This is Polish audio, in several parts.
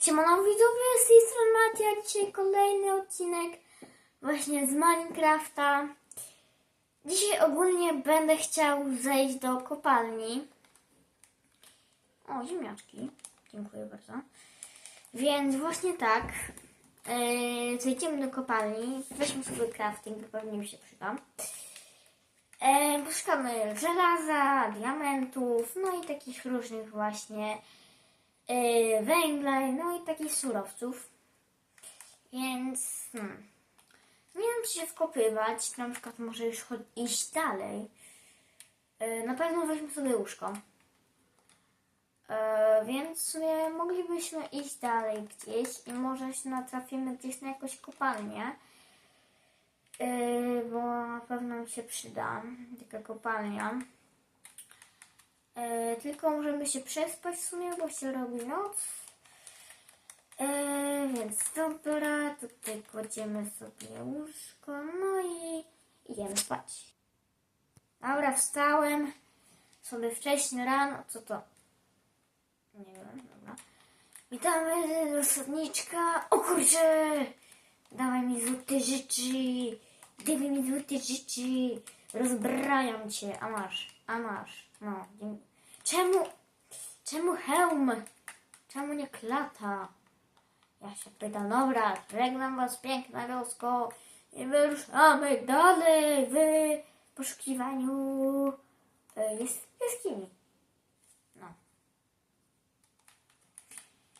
Siemano widzowie, z tej strony Matia, dzisiaj kolejny odcinek właśnie z Minecrafta. Dzisiaj ogólnie będę chciał zejść do kopalni. O, ziemniaczki, dziękuję bardzo. Więc właśnie tak, yy, zejdziemy do kopalni, weźmy sobie crafting, bo pewnie mi się przyda. E, poszukamy żelaza, diamentów, no i takich różnych właśnie węgla, no i takich surowców. Więc hmm, nie wiem, czy się wkopywać, na przykład może już iść dalej. E, na pewno weźmy sobie łóżko. E, więc w sumie moglibyśmy iść dalej gdzieś i może się natrafimy gdzieś na jakąś kopalnię. Yy, bo na pewno mi się przyda taka kopalnia. Yy, tylko możemy się przespać w sumie, bo się robi noc. Yy, więc dobra, tutaj kładziemy sobie łóżko, no i idziemy spać. Dobra, wstałem sobie wcześniej rano, co to? Nie wiem, dobra. Witamy zasadniczka. O kurczę! Dawaj mi złote rzeczy. Dawaj mi złote rzeczy. Rozbrajam cię. A masz, a masz. No, dziękuję. Czemu, czemu hełm? Czemu nie klata? Ja się pytam, dobra, żegnam was piękna wiosko i wyruszamy dalej w poszukiwaniu e, jest jaskini. No.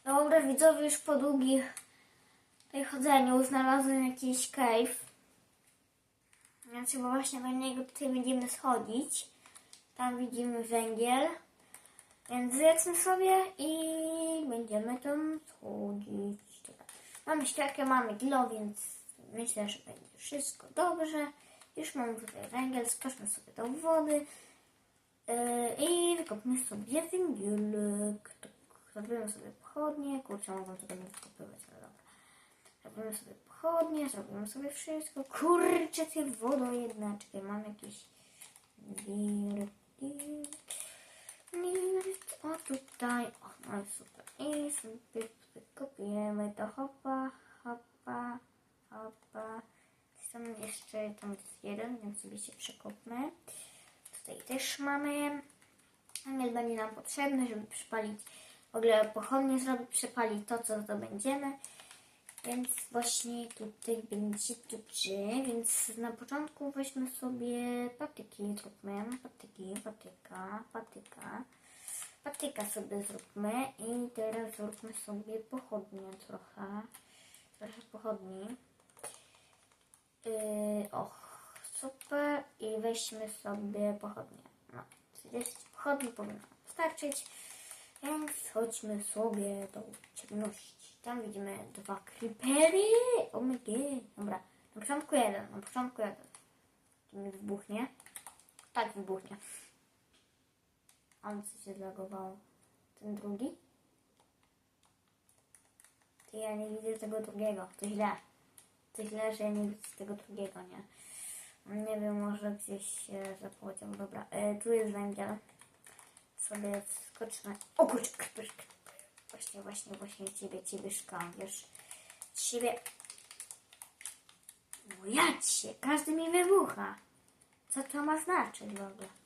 Dobra, widzowie, już po długich tutaj chodzeniu znalazłem jakiś cave. Więc chyba właśnie do niego tutaj będziemy schodzić. Tam widzimy węgiel. Więc zjedzmy sobie i będziemy tam schodzić. Mamy światło, mamy glo, więc myślę, że będzie wszystko dobrze. Już mamy tutaj węgiel, skoczmy sobie do wody. Yy, I wykopmy sobie węgielek. Zrobimy sobie pochodnie. Kurczę, mogą tego nie wykopywać, ale dobra. Zrobimy sobie pochodnie, zrobimy sobie wszystko. Kurczę, ty wodo jedna. Czekaj, mam dirt, dirt. O, tutaj. O, no super. I sobie wykopiemy to. Hopa, hopa, hopa. Tam jeszcze, tam jest jeden, więc sobie się przekopmy. Tutaj też mamy. Węgiel będzie nam potrzebny, żeby przypalić, w ogóle pochodnie zrobić, przepalić to, co zdobędziemy. Więc właśnie tutaj będzie dobrze, więc na początku weźmy sobie patyki, zróbmy patyki, patyka, patyka. Patyka sobie zróbmy i teraz zróbmy sobie pochodnie trochę, trochę pochodni. Yy, och, super. I weźmy sobie pochodnie. No, 30 pochodni powinno wystarczyć. Więc chodźmy sobie do ciemności. Tam widzimy dwa creepery. O god. Dobra, na początku jeden, na początku jeden. Czy mi wybuchnie? Tak, wybuchnie. On co się zlagował. Ten drugi? Ja nie widzę tego drugiego. To źle. To źle, że ja nie widzę tego drugiego, nie? Nie wiem, może gdzieś się zapłodział. Dobra, e, tu jest węgiel. Sobie skoczmy. O kurczę, Właśnie, właśnie, właśnie ciebie, ciebie szukam, wiesz. Ciebie... No ja cię, każdy mi wybucha. Co to ma znaczyć w ogóle?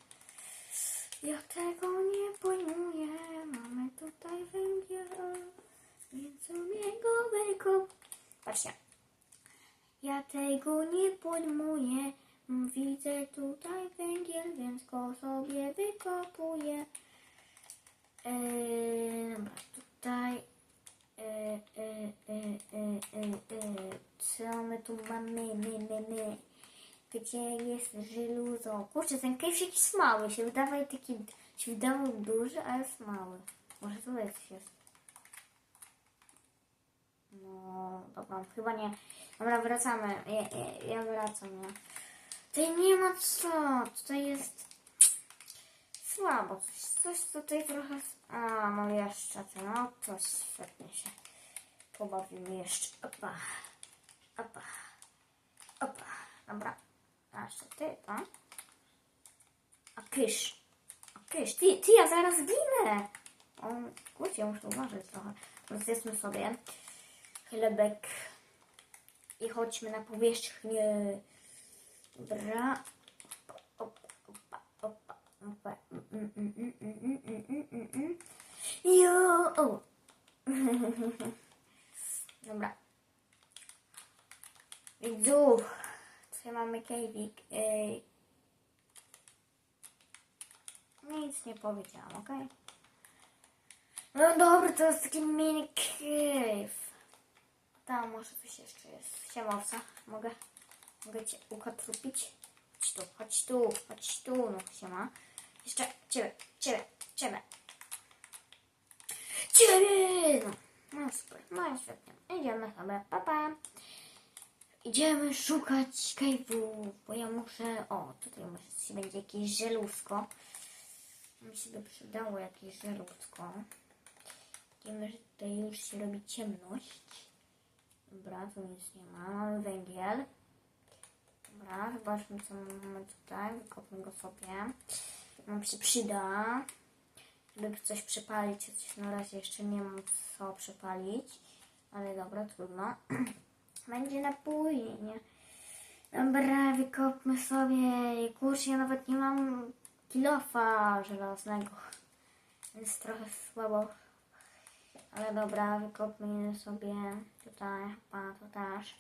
Ja tego nie pojmuję. Mamy tutaj węgiel, więc sobie go wykop. Patrzcie. Ja tego nie pojmuję. Widzę tutaj węgiel, więc go sobie wykopuję. Eee, dobra, tutaj. Eee, eee, eee, eee, eee. Co my tu mamy? My, my, my. Gdzie jest żeluzo? Kurczę, ten cave jakiś mały. Się wydawał taki, się wydawał duży, a jest mały. Może tu jest jest. No, dobra, chyba nie. Dobra, wracamy. Ja, ja, ja wracam, nie. Tutaj nie ma co. Tutaj jest słabo. Coś, tutaj trochę... A, mam jeszcze to. No, to świetnie się pobawimy jeszcze. Opa. Opa. Opa. Dobra. Patrz, ty, to. A kysz. A kysz. Ty, ty, ja zaraz ginę. On, kurczę, ja muszę uważać trochę. Rozjedzmy sobie chlebek i chodźmy na powierzchnię. Dobra. Opa, opa, opa, opa. Mm, mm, mm, mm, mm. mm, mm, mm jo! Dobra. Idź tutaj mamy kejwik. Ej. Nic nie powiedziałam, okej? No dobra, to jest taki mini cave. Tam może coś jeszcze jest. Siemowca, mogę? Mogę cię ukatrupić? Chodź tu, chodź tu, chodź tu, no siema. Jeszcze ciebie, ciebie, ciebie. Ciebie! No, no super, no świetnie. Idziemy sobie, pa, pa. Idziemy szukać cave'u, bo ja muszę... O, tutaj może będzie jakieś żeluzko. Mi się by przydało jakieś żeluzko. Widzimy, że tutaj już się robi ciemność. Dobra, tu nic nie ma. Węgiel. Dobra, zobaczmy co mamy tutaj. Wykopmy go sobie. Nam się przyda. Żeby coś przepalić, chociaż na razie jeszcze nie mam co przepalić. Ale dobra, trudno. Będzie na później, nie? Dobra, wykopmy sobie. Kurczę, ja nawet nie mam kilofa żelaznego. Więc trochę słabo. Ale dobra, wykopmy sobie tutaj, chyba to też.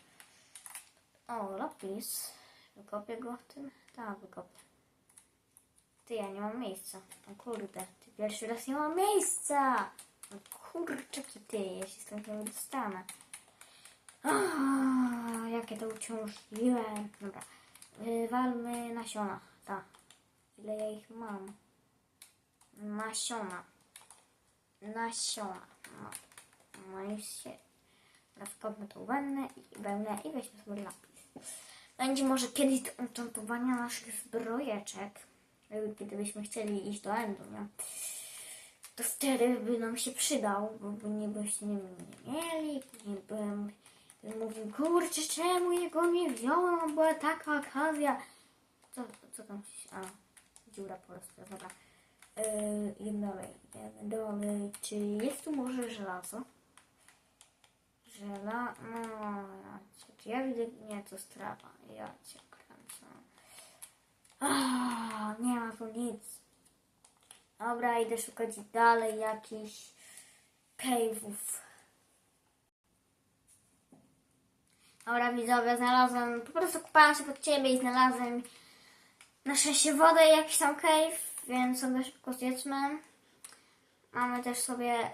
O, lapis. Wykopię go w tym? Tak, wykopię. Ty, ja nie mam miejsca. O kurde, ty pierwszy raz nie mam miejsca. No kurczaki ty, ja się stąd nie dostanę. Ah, jakie to uciążliwe. Dobra, wywalmy nasiona. Tak. Ile ja ich mam? Nasiona. Nasiona. No, no i się. Wkopmy tą wełnę i wełnę i weźmy sobie lapis. Będzie może kiedyś do enchantowania naszych zbrojeczek. Gdybyśmy chcieli iść do endu, nie? To wtedy by nam się przydał, bo by nie byśmy nie mieli. Bym, bym mówił, kurczę, czemu jego nie wziąłem, była taka okazja. Co, co tam się... A, dziura po prostu, dobra. Yy, dalej, idziemy dalej. Czy jest tu może żelazo? Żela... No, ja cię, czy ja widzę... Nie, to strawa. Ja cię kręcę. Ah, nie ma tu nic. Dobra, idę szukać dalej jakichś cave'ów. Dobra, widzowie, znalazłem, po prostu kupałam się pod ciebie i znalazłem na szczęście wodę i jakiś tam cave, więc sobie szybko zjedzmy. Mamy też sobie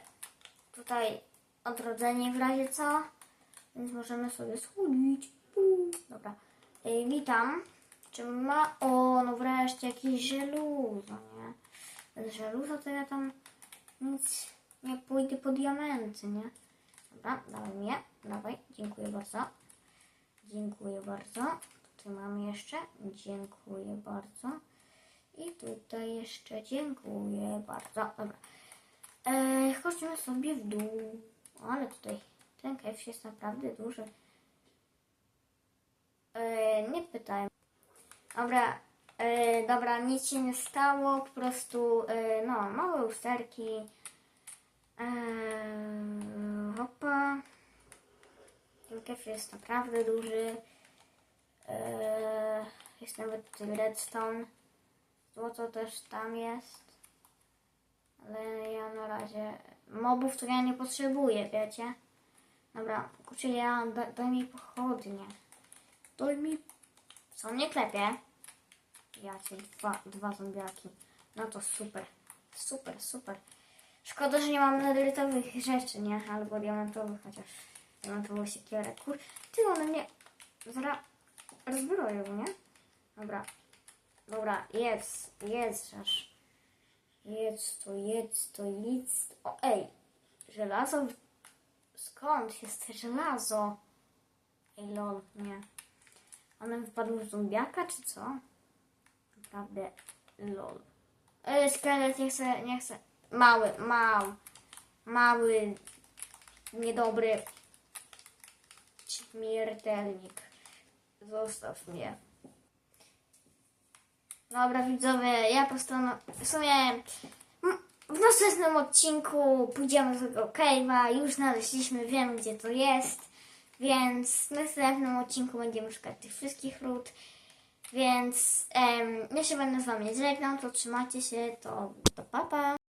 tutaj odrodzenie w razie co, więc możemy sobie schodzić. Uuu, Dobra, Ej, witam. Czy ma... O, no wreszcie jakieś żeluzo, nie? Bez żeluza to ja tam nic nie pójdę po diamenty, nie? Dobra, dawaj mnie, dawaj, dziękuję bardzo. Dziękuję bardzo. Tutaj mamy jeszcze, dziękuję bardzo. I tutaj jeszcze dziękuję bardzo. Dobra. E, chodźmy sobie w dół. Ale tutaj ten kef jest naprawdę duży. E, nie pytałem. Dobra, e, dobra, nic się nie stało, po prostu, e, no, małe usterki. E, hopa. Kef jest naprawdę duży. E, jest nawet redstone. Złoto też tam jest. Ale ja na razie mobów to ja nie potrzebuję, wiecie? Dobra, kurczę, ja da, daj mi pochodnie. Daj mi... Co mnie klepie? Ja dwa, dwa zombiaki. No to super. Super, super. Szkoda, że nie mam nederytowych rzeczy, nie? Albo diamentowych, chociaż diamentową siekierę. Kur... Ty, one mnie zaraz rozbroją, nie? Dobra. Dobra, jedz, jedz, aż. Jedz to, jedz to, jedz to. O, ej, żelazo? Skąd jest żelazo? Ej, lol, nie. One wypadły z zombiaka, czy co? Naprawdę, lol. Ej, szkielet, nie chcę, nie chcę. Mały, mały, mały, niedobry śmiertelnik. Zostaw mnie. Dobra, widzowie, ja postanowiłem. W sumie. w następnym odcinku pójdziemy do tego cave'a. Już znaleźliśmy, wiemy gdzie to jest. Więc w następnym odcinku będziemy szukać tych wszystkich ród. Więc em, ja się będę z Wami żegnał, to trzymajcie się, to, to papa.